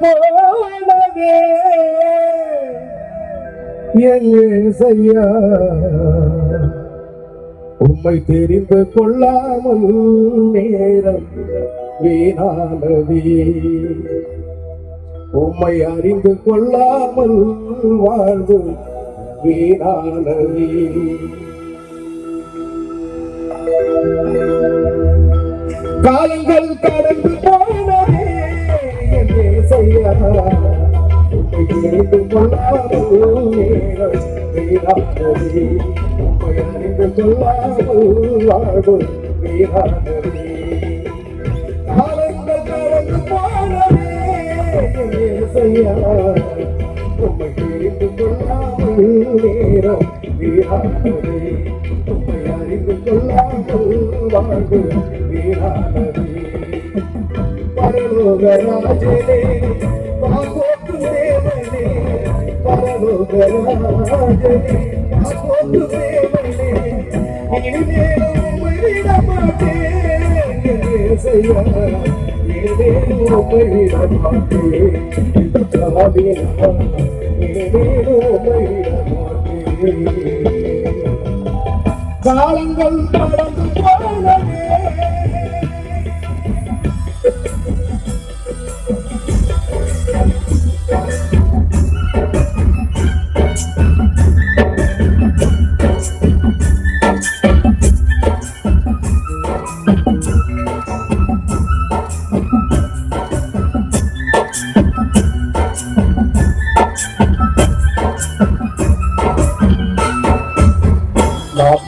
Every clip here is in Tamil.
போலவே எங்கே செய்யா உம்மை தெரிந்து கொள்ளாமல் நேரம் வீணானதே. உம்மை அறிந்து கொள்ளாமல் வாழ்வு வீணானதே. காலங்கள் கடந்து உம்மை தெரிந்து கொள்ளாமல் நேரம் வீணானதே உம்மை அறிந்து கொள்ளாமல் வாழ்வு வீணானதே காலங்கள் கடந்து போனதே.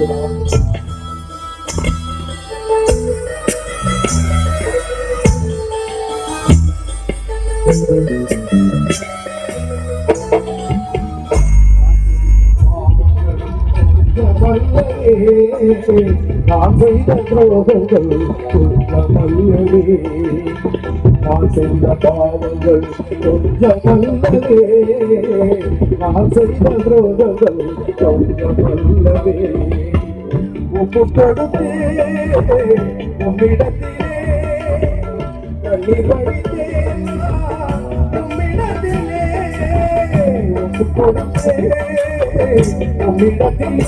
Thank போனதே நான் செய்த துரோகங்கள் குற்றமல்லவே நான் செய்த பாவங்கள் கொஞ்சமல்லவே நான் செய்த துரோகங்கள் கொஞ்சமல்லவே ஒப்பு கொடுத்தே உம்மிடத்திலே கண்ணீர் வடித்தேன் உம்மிடத்திலே ஒப்பு கொடுத்தே உம்மிடத்திலே